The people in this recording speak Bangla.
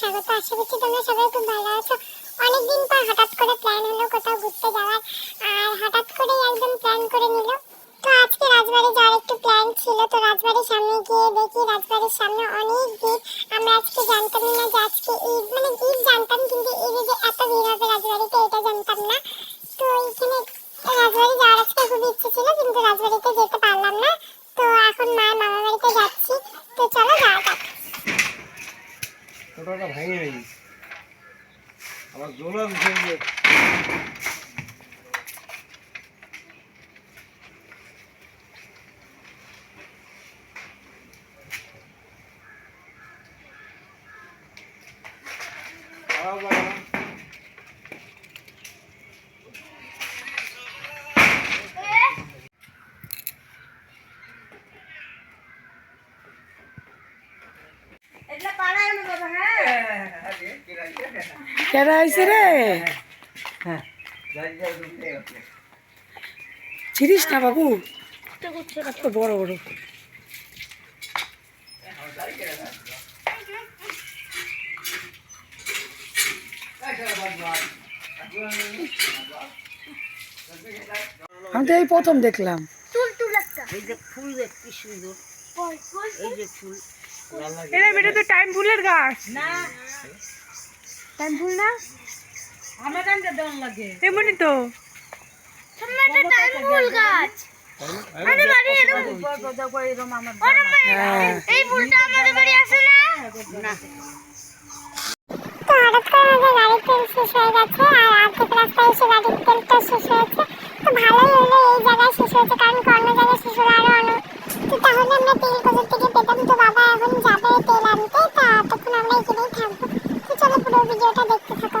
স্বাগত। আশা করছি তোমরা সবাই খুব ভালো আছো। অনেকদিন পর হঠাৎ করে প্ল্যান হলো কোথাও ঘুরতে যাওয়ার, আর হঠাৎ করেই একদম প্ল্যান করে নিল। তো আজকে রাজবাড়ি যাওয়ার একটু প্ল্যান ছিল। তো রাজবাড়ির সামনে গিয়ে দেখি, রাজবাড়ির সামনে অনেক ভিড়। আমরা আজকে জানতামই না যে আজকে ঈদ মানে ঈদ জানতাম টোটোটা ভেঙে নেই আমার জোলা ভেঙে কেডা আইছে রে? ছিড়িস না বাবু। এত বড় বড়। আমি তো এই প্রথম দেখলাম। এই যে ফুল দেখ কি সুন্দর। এই যে ফুল। এরা বেটা তো টাইম ফুলের গাছ। না। টাইম ফুল না? আমার লাগে। এমনই তো। এরকম আমার হ্যাঁ। তো হঠাৎ করে আমাদের গাড়ির তেল শেষ হয়ে গেছে আর অর্ধেক রাস্তায় এসে গাড়ির তেলটা শেষ হয়েছে। তো ভালোই হলো এই জায়গায় শেষ হয়েছে কারণ অন্য জায়গায় শেষ হলে আরও অন্য তো তাহলে আমরা তেল কোথার থেকে পেতাম তো বাবা এখন যাবে তেল আনতে তা তখন আমরা এখানেই থাকব তো চলো পুরো ভিডিওটা দেখতে থাকো